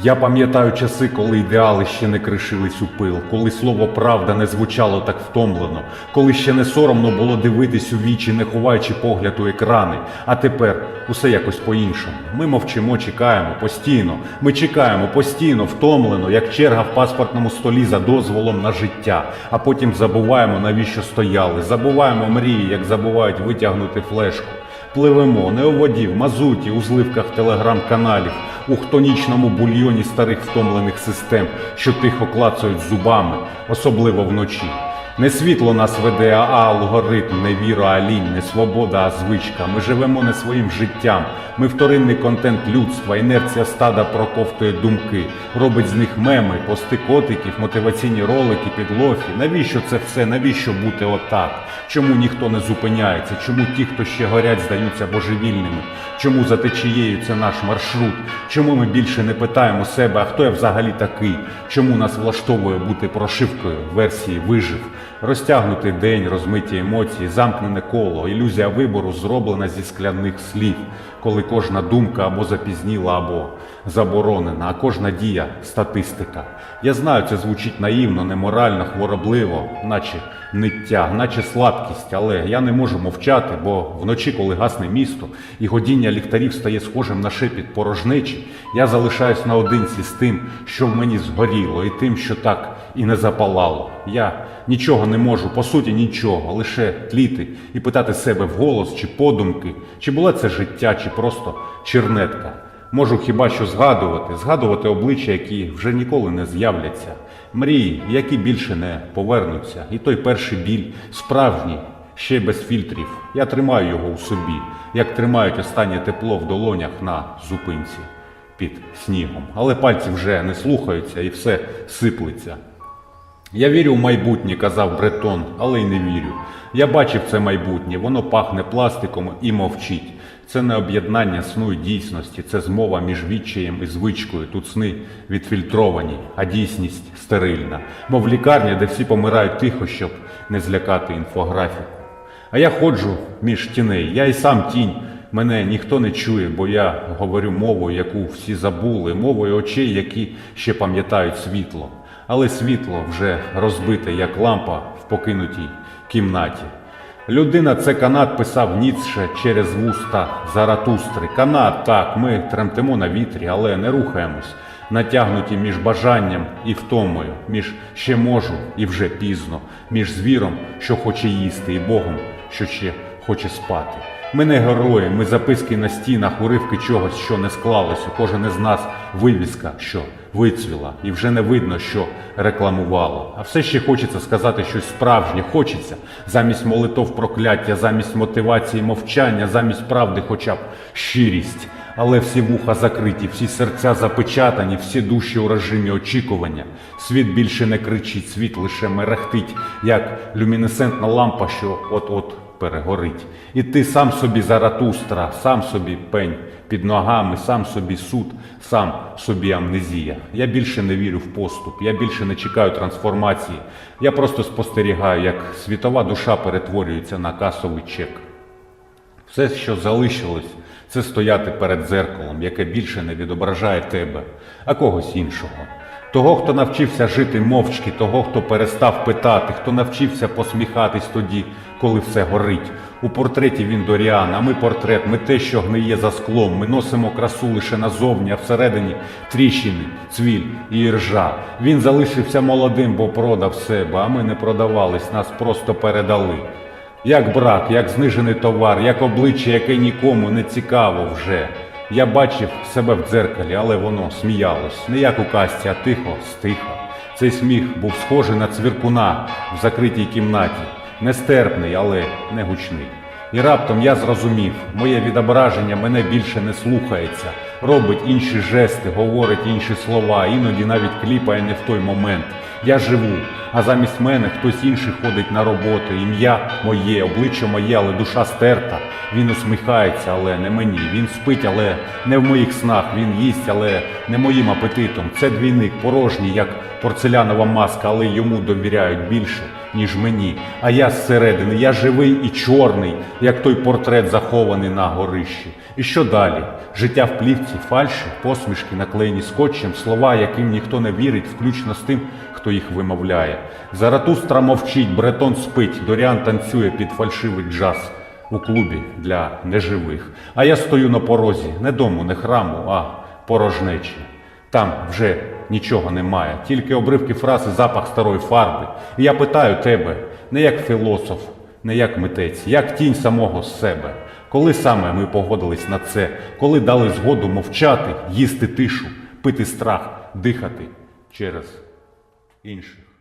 Я пам'ятаю часи, коли ідеали ще не кришились у пил, коли слово правда не звучало так втомлено, коли ще не соромно було дивитись у вічі, не ховаючи погляд у екрани. А тепер усе якось по-іншому. Ми мовчимо, чекаємо постійно. Ми чекаємо постійно, втомлено, як черга в паспортному столі за дозволом на життя. А потім забуваємо, навіщо стояли. Забуваємо мрії, як забувають витягнути флешку. Пливемо не у воді, в мазуті, у зливках телеграм-каналів, у хтонічному бульйоні старих втомлених систем, що тихо клацають зубами, особливо вночі. Не світло нас веде, а алгоритм, не віра, а лінь, не свобода, а звичка. Ми живемо не своїм життям. Ми вторинний контент людства, інерція стада проковтує думки, робить з них меми, пости котиків, мотиваційні ролики під лофі. Навіщо це все? Навіщо бути отак? Чому ніхто не зупиняється? Чому ті, хто ще горять, здаються божевільними? Чому за течією це наш маршрут? Чому ми більше не питаємо себе, а хто я взагалі такий? Чому нас влаштовує бути прошивкою версії вижив? Розтягнутий день, розмиті емоції, замкнене коло, ілюзія вибору зроблена зі скляних слів, коли кожна думка або запізніла, або заборонена, а кожна дія статистика. Я знаю, це звучить наївно, неморально, хворобливо, наче ниття, наче слабкість, але я не можу мовчати, бо вночі, коли гасне місто і годіння ліхтарів стає схожим на шепіт порожнечі, я залишаюсь наодинці з тим, що в мені згоріло, і тим, що так і не запалало. Я нічого не можу, по суті, нічого, лише тліти і питати себе вголос чи подумки, чи було це життя, чи просто чернетка. Можу хіба що згадувати, згадувати обличчя, які вже ніколи не з'являться, мрії, які більше не повернуться. І той перший біль справжній, ще без фільтрів. Я тримаю його у собі, як тримають останнє тепло в долонях на зупинці під снігом. Але пальці вже не слухаються і все сиплеться. Я вірю в майбутнє, казав Бретон, але й не вірю. Я бачив це майбутнє, воно пахне пластиком і мовчить. Це не об'єднання сну і дійсності, це змова між відчаєм і звичкою. Тут сни відфільтровані, а дійсність стерильна. Мов лікарня, де всі помирають тихо, щоб не злякати інфографіку. А я ходжу між тіней, я і сам тінь. Мене ніхто не чує, бо я говорю мовою, яку всі забули, мовою очей, які ще пам'ятають світло. Але світло вже розбите, як лампа в покинутій кімнаті. Людина це канат писав Ніцше через вуста Заратустри. Канат, так, ми тремтимо на вітрі, але не рухаємось, натягнуті між бажанням і втомою, між ще можу і вже пізно, між звіром, що хоче їсти, і Богом, що ще хоче спати. Ми не герої, ми записки на стінах, уривки чогось, що не склалося. Кожен із нас вивіска, що вицвіла, і вже не видно, що рекламувало. А все ще хочеться сказати щось справжнє, хочеться замість молитов прокляття, замість мотивації мовчання, замість правди, хоча б щирість. Але всі вуха закриті, всі серця запечатані, всі душі у режимі очікування. Світ більше не кричить, світ лише мерехтить, як люмінесцентна лампа, що от-от перегорить. І ти сам собі заратустра, сам собі пень під ногами, сам собі суд, сам собі амнезія. Я більше не вірю в поступ, я більше не чекаю трансформації. Я просто спостерігаю, як світова душа перетворюється на касовий чек. Все, що залишилось, це стояти перед дзеркалом, яке більше не відображає тебе, а когось іншого. Того, хто навчився жити мовчки, того, хто перестав питати, хто навчився посміхатись тоді, коли все горить. У портреті він Доріан, а ми портрет, ми те, що гниє за склом. Ми носимо красу лише назовні, а всередині тріщини, цвіль і іржа. Він залишився молодим, бо продав себе, а ми не продавались, нас просто передали. Як брак, як знижений товар, як обличчя, яке нікому не цікаво вже. Я бачив себе в дзеркалі, але воно сміялось. Не як у касті, а тихо, стихо. Цей сміх був схожий на цвіркуна в закритій кімнаті. Нестерпний, але не гучний. І раптом я зрозумів, моє відображення мене більше не слухається, робить інші жести, говорить інші слова, іноді навіть кліпає не в той момент. Я живу, а замість мене хтось інший ходить на роботу. Ім'я моє, обличчя моє, але душа стерта. Він усміхається, але не мені. Він спить, але не в моїх снах. Він їсть, але не моїм апетитом. Це двійник порожній, як порцелянова маска, але йому довіряють більше, ніж мені. А я зсередини, я живий і чорний, як той портрет захований на горищі. І що далі? Життя в плівці, фальші, посмішки, наклеєні скотчем, слова, яким ніхто не вірить, включно з тим, хто їх вимовляє. Заратустра мовчить, бретон спить, Доріан танцює під фальшивий джаз у клубі для неживих. А я стою на порозі, не дому, не храму, а порожнечі. Там вже нічого немає, тільки обривки фрази, запах старої фарби. І я питаю тебе, не як філософ, не як митець, як тінь самого себе. Коли саме ми погодились на це, коли дали згоду мовчати, їсти тишу, пити страх, дихати через інших.